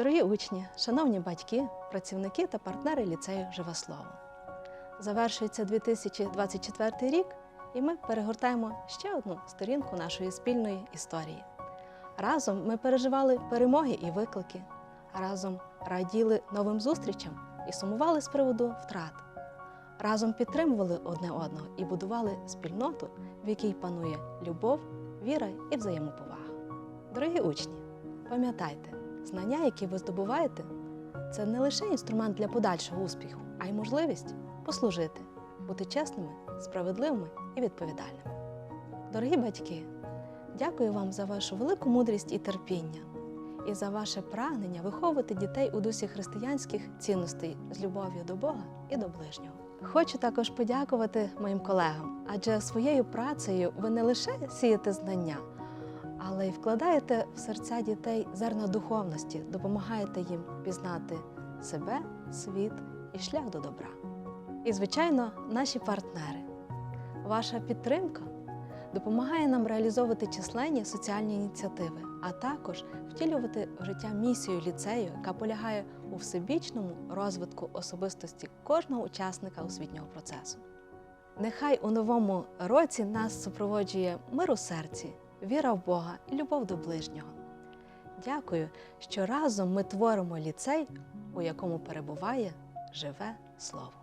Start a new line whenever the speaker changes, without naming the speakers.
Дорогі учні, шановні батьки, працівники та партнери ліцею Живе Слово. Завершується 2024 рік, і ми перегортаємо ще одну сторінку нашої спільної історії. Разом ми переживали перемоги і виклики, разом раділи новим зустрічам і сумували з приводу втрат. Разом підтримували одне одного і будували спільноту, в якій панує любов, віра і взаємоповага. Дорогі учні, пам'ятайте, знання, які ви здобуваєте, це не лише інструмент для подальшого успіху, а й можливість послужити, бути чесними, справедливими і відповідальними. Дорогі батьки, дякую вам за вашу велику мудрість і терпіння, і за ваше прагнення виховувати дітей у дусі християнських цінностей з любов'ю до Бога і до ближнього. Хочу також подякувати моїм колегам, адже своєю працею ви не лише сієте знання, але й вкладаєте в серця дітей зерна духовності, допомагаєте їм пізнати себе, світ і шлях до добра. І, звичайно, наші партнери. Ваша підтримка допомагає нам реалізовувати численні соціальні ініціативи, а також втілювати в життя місію ліцею, яка полягає у всебічному розвитку особистості кожного учасника освітнього процесу. Нехай у новому році нас супроводжує мир у серці, віра в Бога і любов до ближнього. Дякую, що разом ми творимо ліцей, у якому перебуває живе слово.